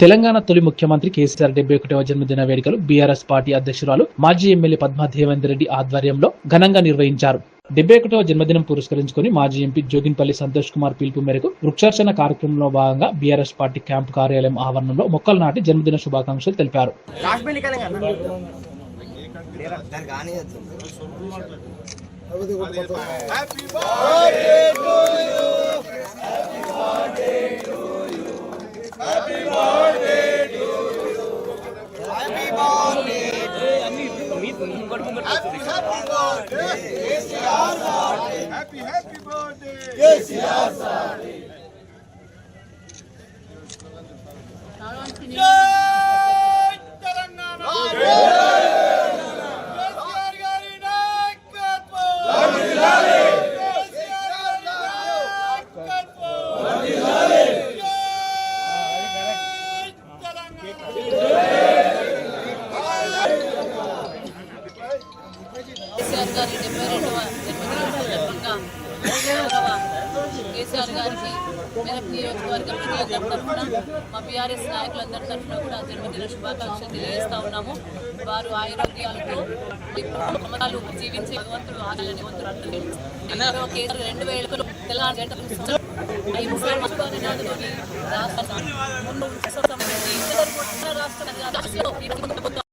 తెలంగాణ తొలి ముఖ్యమంత్రి కేసీఆర్ డెబ్బై ఒకటవ జన్మదిన వేడుకలు బీఆర్ఎస్ పార్టీ అధ్యక్షురాలు మాజీ ఎమ్మెల్యే పద్మా దేవేందర్ రెడ్డి ఆధ్వర్యంలో ఘనంగా నిర్వహించారు. డెబ్బై ఒకటవ జన్మదినం పురస్కరించుకుని మాజీ ఎంపీ జోగిన్పల్లి సంతోష్ కుమార్ పిలుపు మేరకు వృక్షార్చన కార్యక్రమంలో భాగంగా బీఆర్ఎస్ పార్టీ క్యాంపు కార్యాలయం ఆవరణలో మొక్కలు నాటి జన్మదిన శుభాకాంక్షలు తెలిపారు. Rajahmundry కలంగా Happy, happy birthday. Yes, Sardi. Happy, happy birthday. KCR Sardi. గారి డెబ్బై రెండవ జన్మదిన సందర్భంగా కేసీఆర్ గారికి మెదక్ నియోజకవర్గ ప్రజలందరి తరఫున మా బీఆర్ఎస్ నాయకులందరి తరఫున కూడా జన్మదిన శుభాకాంక్షలు తెలియజేస్తా ఉన్నాము. వారు ఆరోగ్యాలతో మమతాలు జీవించే భగవంతుడు ఆగలని వంతులు అందరూ కేసీఆర్ రెండు వేలకు తెలంగాణ జంట రాష్ట్ర రాష్ట్ర